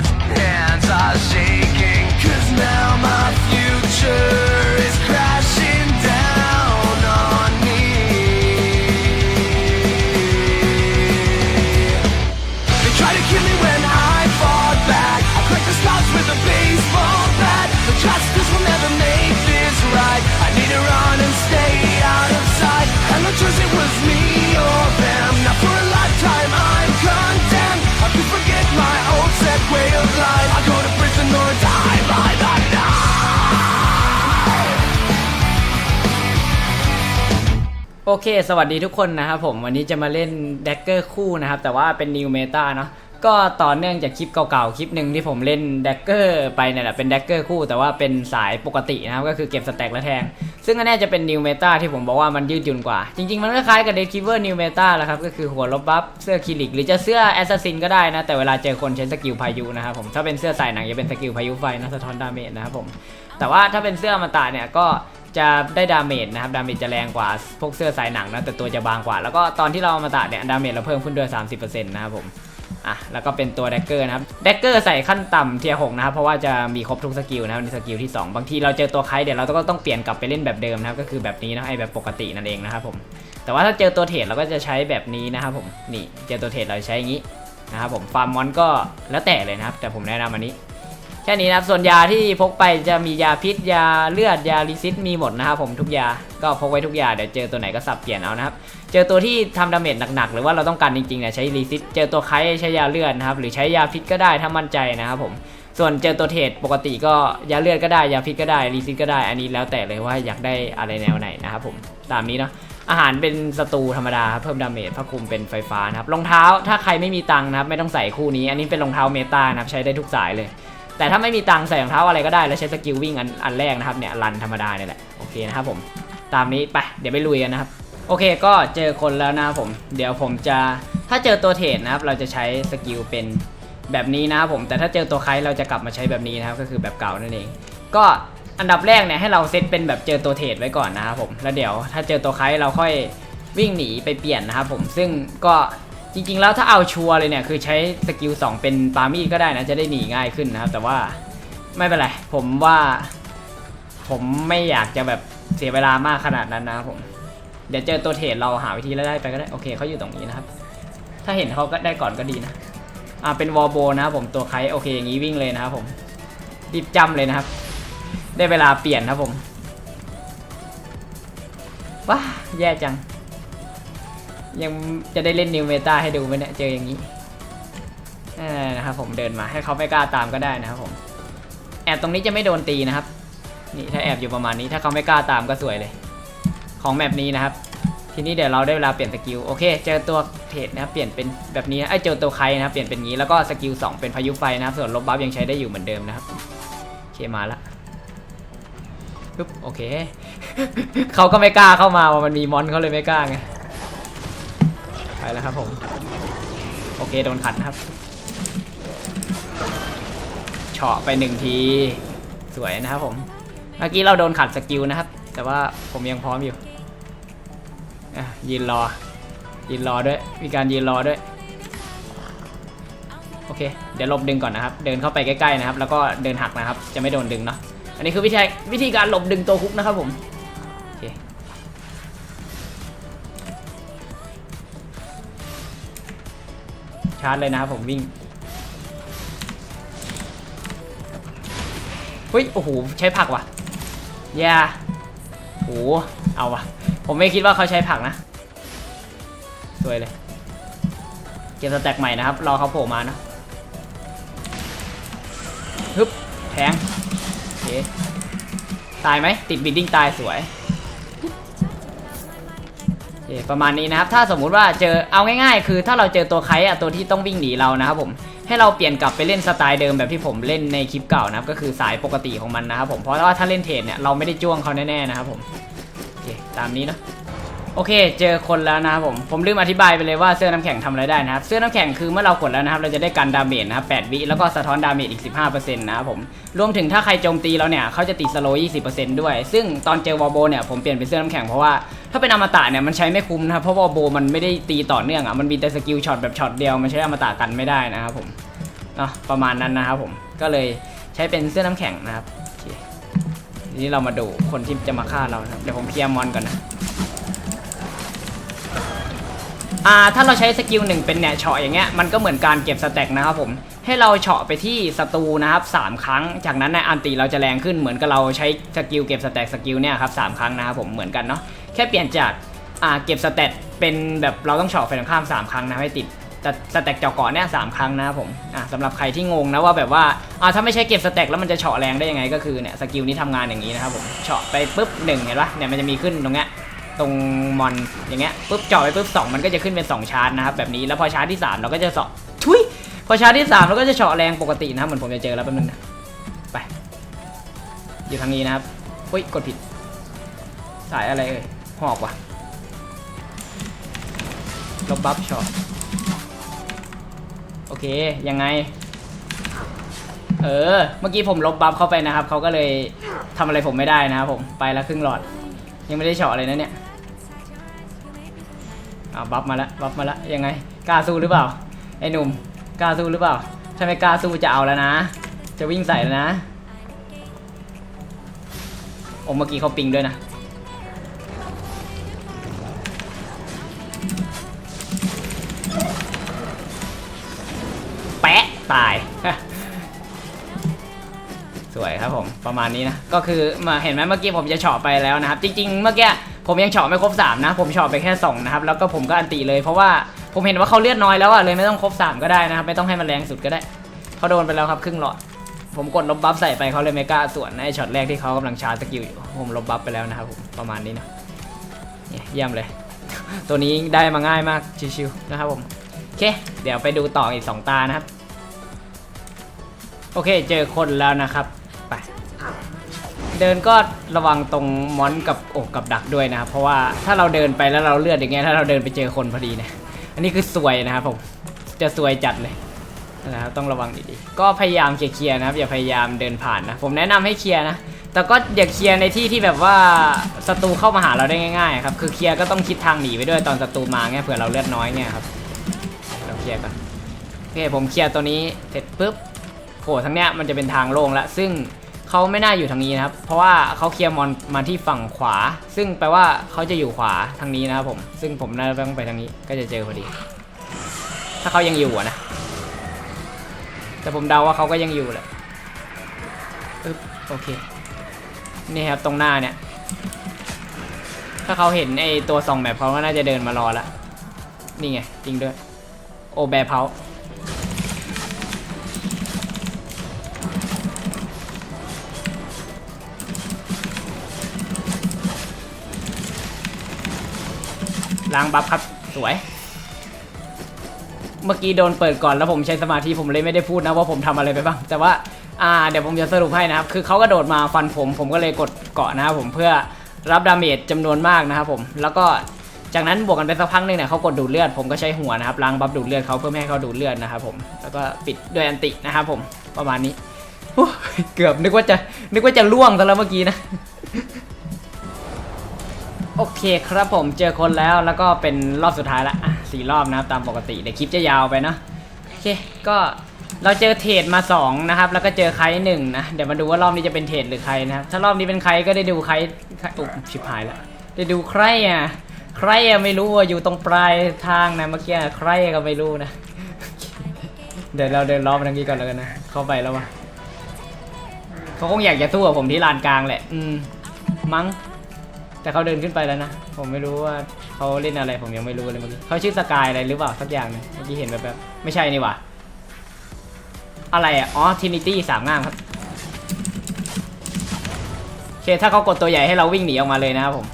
hands I see? โอเค สวัสดีทุกคนนะครับผมวันนี้จะมาเล่นแดกเกอร์คู่นะครับ แต่ว่าเป็น New Meta เนาะก็ต่อเนื่องจากคลิปเก่าๆ คลิปหนึ่งที่ผมเล่นแดกเกอร์ไปเนี่ยแหละเป็นแดกเกอร์คู่แต่ว่าเป็นสายปกตินะครับก็คือเก็บสแต็กและแทง ซึ่งอันนี้จะเป็น New Meta ที่ผมบอกว่ามันยืดหยุ่นกว่า จริงๆ มันก็คล้ายกับ Dead Keeper New Meta แหละครับ ก็คือหัวลบบัฟเสื้อคิลิก หรือจะเสื้อ Assassin ก็ได้นะ แต่เวลาเจอคนใช้สกิลพายุนะครับผมถ้าเป็นเสื้อใส่หนังจะเป็นสกิลพายุไฟนะสะท้อนดาเมจนะครับผมแต่ว่าถ้าเป็นเสื้อมาตาเนี่ยก็ จะได้ดาเมจนะครับ ดาเมจจะแรงกว่าพวกเสื้อสายหนังนะ แต่ตัวจะบางกว่า แล้วก็ตอนที่เราเอามาตาเนี่ย ดาเมจเราเพิ่มขึ้นด้วย 30%นะครับผม อะ แล้วก็เป็นตัวแดกเกอร์นะครับ แดกเกอร์ใส่ขั้นต่ำเทียร์หนะครับ เพราะว่าจะมีครบทุกสกิลนะครับในสกิลที่ 2 บางทีเราเจอตัวไครเดี๋ยวเราก็ต้องเปลี่ยนกลับไปเล่นแบบเดิมนะครับ ก็คือแบบนี้นะไอแบบปกตินั่นเองนะครับผม แต่ว่าถ้าเจอตัวเทรดเราก็จะใช้แบบนี้นะครับผม นี่ เจอตัวเทรดเราใช้อย่างนี้นะครับผม ฟาร์มมอนก็แล้วแต่เลยนะครับ แต่ผมแนะนำอันนี้ แค่นี้นะครับ ส่วนยาที่พกไปจะมียาพิษ ยาเลือด ยาลิซิสมีหมดนะครับผมทุกยา ก็พกไว้ทุกยา เดี๋ยวเจอตัวไหนก็สับเปลี่ยนเอานะครับ เจอตัวที่ทำดาเมจหนักๆ หรือว่าเราต้องการจริงๆเนี่ยใช้ลิซิสเจอตัวไคใช้ยาเลือดนะครับ หรือใช้ยาพิษก็ได้ถ้ามั่นใจนะครับผม ส่วนเจอตัวเทรดปกติก็ยาเลือดก็ได้ ยาพิษก็ได้ ลิซิสก็ได้ อันนี้แล้วแต่เลยว่าอยากได้อะไรแนวไหนนะครับผม ตามนี้เนาะอาหารเป็นสตูธรรมดาเพิ่มดาเมจผ้าคลุมเป็นไฟฟ้านะครับรองเท้าถ้าใครไม่มีตังค์นะครับไม่ต้องใส่คู่นี้ อันนี้เป็นรองเท้าเมตานะครับใช้ได้ทุกสายเลย แต่ถ้าไม่มีตังใส่รองเท้าอะไรก็ได้แล้วใช้สกิลวิ่งอันอันแรกนะครับเนี่ยรันธรรมดาเนี่ยแหละโอเคนะครับผมตามนี้ไปเดี๋ยวไปลุยกันนะครับโอเคก็เจอคนแล้วนะครับผม เดี๋ยวผมจะถ้าเจอตัวเทรดนะครับเราจะใช้สกิลเป็นแบบนี้นะครับผมแต่ถ้าเจอตัวไคล้เราจะกลับมาใช้แบบนี้นะครับก็คือแบบเก่านั่นเอง ก็อันดับแรกเนี่ยให้เราเซตเป็นแบบเจอตัวเทรดไว้ก่อนนะครับผมแล้วเดี๋ยวถ้าเจอตัวไคล้เราค่อยวิ่งหนีไปเปลี่ยนนะครับผมซึ่งก็ จริงๆแล้วถ้าเอาชัวร์เลยเนี่ยคือใช้สกิล2เป็นปามีดก็ได้นะจะได้หนีง่ายขึ้นนะครับ แต่ว่าไม่เป็นไรผมว่า ผมไม่อยากจะแบบเสียเวลามากขนาดนั้นนะครับผมเดี๋ยวเจอตัวเทรดเราหาวิธีแล้วได้ไปก็ได้โอเคเขาอยู่ตรงนี้นะครับ ถ้าเห็นเขาก็ได้ก่อนก็ดีนะอ่าเป็นวอลโบนะครับผมตัวไคโอเคอย่างนี้วิ่งเลยนะครับผมรีบจำเลยนะครับ ได้เวลาเปลี่ยนครับผมว้าแย่จัง ยังจะได้เล่นนิวเมตาให้ดูไหมเนี่ยเจออย่างนี้นะครับผมเดินมาให้เขาไม่กล้าตามก็ได้นะครับผม แอบตรงนี้จะไม่โดนตีนะครับ นี่ถ้าแอบอยู่ประมาณนี้ถ้าเขาไม่กล้าตามก็สวยเลย ของแมปนี้นะครับ ทีนี้เดี๋ยวเราได้เวลาเปลี่ยนสกิลโอเคเจอตัวเทรดนะครับเปลี่ยนเป็นแบบนี้นะไอ้เจอตัวใครนะครับเปลี่ยนเป็นงี้แล้วก็สกิล2เป็นพายุไฟนะครับ ส่วนลบบัฟยังใช้ได้อยู่เหมือนเดิมนะครับโอเคมาละปึ๊บโอเคเขาก็ไม่กล้าเข้ามาว่ามันมีมอนเขาเลยไม่กล้าไง แล้วครับผม โอเคโดนขัดนะครับเฉาะไปหนึ่งที สวยนะครับผม เมื่อกี้เราโดนขัดสกิลนะครับ แต่ว่าผมยังพร้อมอยู่ยืนรอ ยืนรอด้วย มีการยืนรอด้วย โอเค เดี๋ยวหลบดึงก่อนนะครับ เดินเข้าไปใกล้ๆนะครับ แล้วก็เดินหักนะครับ จะไม่โดนดึงเนาะ อันนี้คือวิธีวิธีการหลบดึงตัวคุกนะครับผม ชาร์จเลยนะครับผมวิ่งเฮ้ยโอ้โหใช้ผักว่ะแย่โอ้โหเอาว่ะ ผมไม่คิดว่าเขาใช้ผักนะสวยเลยเก็บสแต็กใหม่นะครับรอเขาโผล่มาเนอะฮึบแทงโอเคตายไหมติดบิดดิ้งตายสวย ประมาณนี้นะครับ ถ้าสมมุติว่าเจอเอาง่ายๆ คือถ้าเราเจอตัวไครอะตัวที่ต้องวิ่งหนีเรานะครับผมให้เราเปลี่ยนกลับไปเล่นสไตล์เดิมแบบที่ผมเล่นในคลิปเก่านะครับก็คือสายปกติของมันนะครับผมเพราะว่าถ้าเล่นเทรดเนี่ยเราไม่ได้จ้วงเขาแน่ๆนะครับผมโอเคตามนี้เนาะ โอเค เจอคนแล้วนะครับผม ผมลืมอธิบายไปเลยว่าเสื้อน้ำแข็งทำอะไรได้นะครับ เสื้อน้ำแข็งคือเมื่อเรากดแล้วนะครับ เราจะได้กันดาเมจนะครับ8วิ แล้วก็สะท้อนดาเมจอีก 15%นะครับผม รวมถึงถ้าใครโจมตีเราเนี่ยเขาจะติดสโลว์20%ด้วย ซึ่งตอนเจอวอลโบเนี่ยผมเปลี่ยนเป็นเสื้อน้ำแข็งเพราะว่าถ้าเป็นอมตะเนี่ยมันใช้ไม่คุ้มนะครับเพราะวอลโบมันไม่ได้ตีต่อเนื่องอะ มันมีแต่สกิลช็อตแบบช็อตเดียว มันใช้อมตะกันไม่ได้นะครับผมเนาะประมาณนั้นนะครับผม ก็เลยใช้เป็นเสื้อน้ำแข็งนะครับทีนี้เรามาดูคนที่จะมาฆ่าเรานะครับเดี๋ยวผมเคลียร์มอนก่อนนะ อ่าถ้าเราใช้สกิลหนึ่งเป็นเนี่ยเฉาะอย่างเงี้ยมันก็เหมือนการเก็บสแต็กนะครับผมให้เราเฉาะไปที่ศัตรูนะครับสามครั้ง จากนั้นในอันติเราจะแรงขึ้นเหมือนกับเราใช้สกิลเก็บสแต็กสกิลเนี่ยครับสามครั้งนะครับผมเหมือนกันเนาะแค่เปลี่ยนจากอ่าเก็บสแต็กเป็นแบบเราต้องเฉาะไฟตรงข้ามสามครั้งนะให้ติดแต่สแต็กเจาะเกาะเนี่ยสามครั้งนะครับผมอะสำหรับใครที่งงนะว่าแบบว่าอ่าถ้าไม่ใช่เก็บสแต็กแล้วมันจะเฉาะแรงได้ยังไงก็คือเนี่ยสกิลนี้ทำงานอย่างนี้นะครับผมเฉาะไปปุ๊บหนึ่งเห็นปะเนี่ยมันจะมีขึ้นตรงเนี้ย ตรงมอนอย่างเงี้ยปุ๊บเจาะไปปุ๊บสองมันก็จะขึ้นเป็นสองชาร์จนะครับแบบนี้แล้วพอชาร์จที่สามเราก็จะเฉาะทุยพอชาร์จที่สามเราก็จะเฉาะแรงปกตินะครับเหมือนผมจะเจอแล้วแป๊บนึงนะไปอยู่ทางนี้นะครับอุ้ยกดผิด สายอะไรเอ่ยหอกว่ะลบบัฟช็อตโอเคยังไง เออ เมื่อกี้ผมลบบัฟเข้าไปนะครับเขาก็เลยทำอะไรผมไม่ได้นะครับผมไปแล้วครึ่งหลอด ยังไม่ได้เฉาะเลยนะเนี่ยอ้าวบัฟมาแล้วบัฟมาแล้วยังไงกล้าสู้หรือเปล่าไอ้หนุ่มกล้าสู้หรือเปล่าถ้าไม่กล้าสู้จะเอาแล้วนะ จะวิ่งใส่แล้วนะโอ้เมื่อกี้เขาปิงด้วยนะแปะตาย สวยครับผมประมาณนี้นะก็คือมาเห็นไหมเมื่อกี้ผมจะเฉาะไปแล้วนะครับ จริง ๆ เมื่อกี้ผมยังเฉาะไม่ครบ3นะผมเฉาะไปแค่2นะครับแล้วก็ผมก็อันตีเลยเพราะว่าผมเห็นว่าเขาเลือดน้อยแล้วอะเลยไม่ต้องครบ3ก็ได้นะครับไม่ต้องให้มันแรงสุดก็ได้เขาโดนไปแล้วครับครึ่งหลอด ผมกดลบบัฟใส่ไปเขาเลยไม่กล้าสวนในช็อตแรกที่เขากำลังชาร์จสกิลอยู่ผมลบบัฟไปแล้วนะครับผมประมาณนี้นะเนี่ยเยี่ยมเลย ตัวนี้ได้มาง่ายมากชิวๆนะครับผมโอเคเดี๋ยวไปดูต่ออีก 2 ตานะครับ โอเคเจอคนแล้วนะครับ เดินก็ระวังตรงมอนกับอกกับดักด้วยนะครับ เพราะว่าถ้าเราเดินไปแล้วเราเลือดอย่างเงี้ยถ้าเราเดินไปเจอคนพอดีเนี่ยอันนี้คือซวยนะครับผมจะซวยจัดเลยนะครับต้องระวังดีๆก็พยายามเคลียร์นะครับ อย่าพยายามเดินผ่านนะ ผมแนะนำให้เคลียร์นะแต่ก็อย่าเคลียร์ในที่ที่แบบว่าศัตรูเข้ามาหาเราได้ง่ายๆครับคือเคลียร์ก็ต้องคิดทางหนีไปด้วยตอนศัตรูมาเงี้ยเผื่อเราเลือดน้อยเงี้ยครับเราเคลียร์ก่อนโอเคผมเคลียร์ตัวนี้เสร็จปุ๊บโผล่ทางเนี้ยมันจะเป็นทางโล่งล้วซึ่ง เขาไม่น่าอยู่ทางนี้นะครับ เพราะว่าเขาเคลียร์มอนมาที่ฝั่งขวา ซึ่งแปลว่าเขาจะอยู่ขวาทางนี้นะครับผม ซึ่งผมน่าจะต้องไปทางนี้ก็จะเจอพอดี ถ้าเขายังอยู่นะ แต่ผมเดาว่าเขาก็ยังอยู่แหละปึ๊บโอเค นี่ครับตรงหน้าเนี่ย ถ้าเขาเห็นไอตัวสองแบบเขาก็น่าจะเดินมารอล้วนี่ไงจริงด้วย โอแบร์เพา ล้างบัฟครับสวย เมื่อกี้โดนเปิดก่อนแล้วผมใช้สมาธิผมเลยไม่ได้พูดนะว่าผมทำอะไรไปบ้าง แต่ว่าอ่าเดี๋ยวผมจะสรุปให้นะครับ คือเขากระโดดมาฟันผม ผมก็เลยกดเกาะนะครับผมเพื่อรับดาเมจจำนวนมากนะครับผมแล้วก็จากนั้นบวกกันไปสักพักหนึงเนี่ยเขากดดูดเลือดผมก็ใช้หัวนะครับล้างบัฟดูดเลือดเขาเพื่อไม่ให้เขาดูดเลือดนะครับผมแล้วก็ปิดด้วยอันตินะครับผมประมาณนี้เกือบนึกว่าจะนึกว่าจะล่วงซะแล้วเมื่อกี้นะ โอเคครับผมเจอคนแล้วแล้วก็เป็นรอบสุดท้ายละสี่รอบนะครับตามปกติเดี๋ยวคลิปจะยาวไปเนาะโอเคก็เราเจอเทรดมาสองนะครับแล้วก็เจอใครหนึ่งนะเดี๋ยวมาดูว่ารอบนี้จะเป็นเทรดหรือใครนะครับถ้ารอบนี้เป็นใครก็ได้ดูใครใครอุ๊ยชิบหายแล้วได้ดูใครอะใครอะไม่รู้อะอยู่ตรงปลายทางนะเมื่อกี้ใครก็ไม่รู้นะ เดี๋ยวเราเดินรอบทางนี้ก่อนแล้วกันนะเข้าไปแล้ววะเขาคงอยากจะสู้กับผมที่ลานกลางแหละ อืมมั้ง แต่เขาเดินขึ้นไปแล้วนะ ผมไม่รู้ว่าเขาเล่นอะไรผมยังไม่รู้เลยเมื่อกี้เขาชื่อสกายอะไรหรือเปล่าสักอย่างนึงเมื่อกี้เห็นแบบแบบไม่ใช่นี่หว่าอะไรอะอ๋อทินิตี้สามง่ามครับโอเคถ้าเขากดตัวใหญ่ให้เราวิ่งหนีออกมาเลยนะครับผม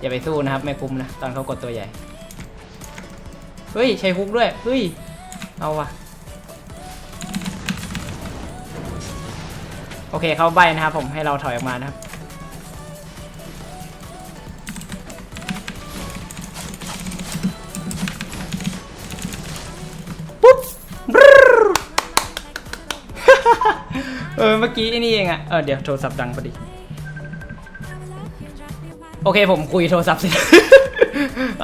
อย่าไปสู้นะครับไม่คุ้มนะตอนเขากดตัวใหญ่เฮ้ยใช้ฮุกด้วยเฮ้ยเอาว่ะโอเคเขาใบนะครับผมให้เราถอยออกมานะครับ เออเมื่อกี้ไอ้นี่เองอะเออเดี๋ยวโทรศัพท์ดังพอดี โอเคผมคุยโทรศัพท์เสร็จ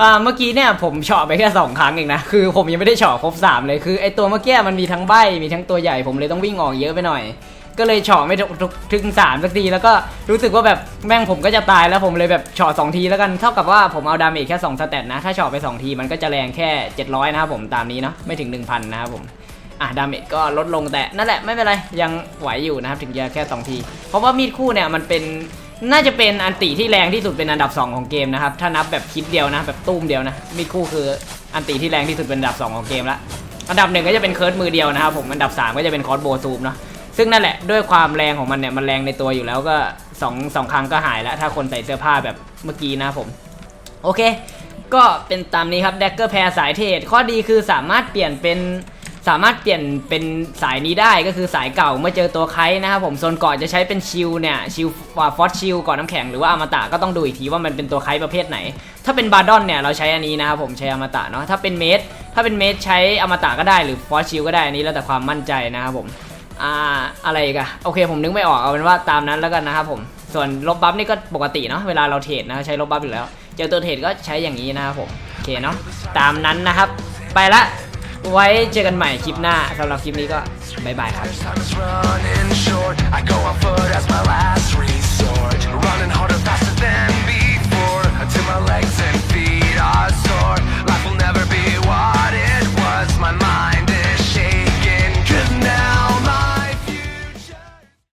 อ่าเมื่อกี้เนี่ยผมเฉาะไปแค่สองครั้งเองนะ คือผมยังไม่ได้เฉาะครบสามเลย คือไอตัวเมื่อกี้มันมีทั้งใบ มีทั้งตัวใหญ่ ผมเลยต้องวิ่งออกเยอะไปหน่อย ก็เลยเฉาะไม่ถึงสามสักที แล้วก็รู้สึกว่าแบบแม่งผมก็จะตายแล้วผมเลยแบบเฉาะสองทีแล้วกัน เท่ากับว่าผมเอาดาเมจแค่สองสเตตนะ ถ้าเฉาะไปสองทีมันก็จะแรงแค่700นะครับผมตามนี้เนาะ ไม่ถึง 1,000 นะครับผม อะดาเมจก็ลดลงแต่นั่นแหละไม่เป็นไรยังไหวอยู่นะครับถึงจะแค่สองที เพราะว่ามีดคู่เนี่ยมันเป็นน่าจะเป็นอันติที่แรงที่สุดเป็นอันดับ 2 ของเกมนะครับถ้านับแบบคิดเดียวนะแบบตุ้มเดียวนะมีดคู่คืออันติที่แรงที่สุดเป็นอันดับ 2 ของเกมละอันดับหนึ่งก็จะเป็นเคิร์ดมือเดียวนะครับผมอันดับ 3 ก็จะเป็นคอร์สโบซูมเนาะซึ่งนั่นแหละด้วยความแรงของมันเนี่ยมันแรงในตัวอยู่แล้วก็สองสองครั้งก็หายแล้ว ถ้าคนใส่เสื้อผ้าแบบเมื่อกี้นะผม โอเค ก็เป็นตามนี้ครับ d ดกเกอร์แพรสายเทรดข้อดีคือสามารถเปลี่ยนเป็น สามารถเปลี่ยนเป็นสายนี้ได้ก็คือสายเก่าเมื่อเจอตัวไคนะครับผมโซนเกาะจะใช้เป็นชิลเนี่ยชิลฟอสชิลก่อนน้ำแข็งหรือว่าอมตะก็ต้องดูอีกทีว่ามันเป็นตัวไคประเภทไหน ถ้าเป็นบาร์ดอนเนี่ยเราใช้อันนี้นะครับผมใช้อมตะเนาะถ้าเป็นเมดถ้าเป็นเมดใช้อมตะก็ได้หรือฟอสชิลก็ได้อันนี้แล้วแต่ความมั่นใจนะครับผมอ่าอะไรกันโอเคผมนึกไม่ออกเอาเป็นว่าตามนั้นแล้วกันนะครับผมส่วนลบบัฟนี่ก็ปกติเนาะเวลาเราเทรดนะใช้ลบบัฟอยู่แล้ว เจอตัวเทรดก็ใช้อย่างนี้นะครับผมโอเคเนาะตามนั้นนะครับ ไปละ ไว้เจอกันใหม่คลิปหน้าสำหรับคลิปนี้ก็บายบายครับ Until my legs and feet are sore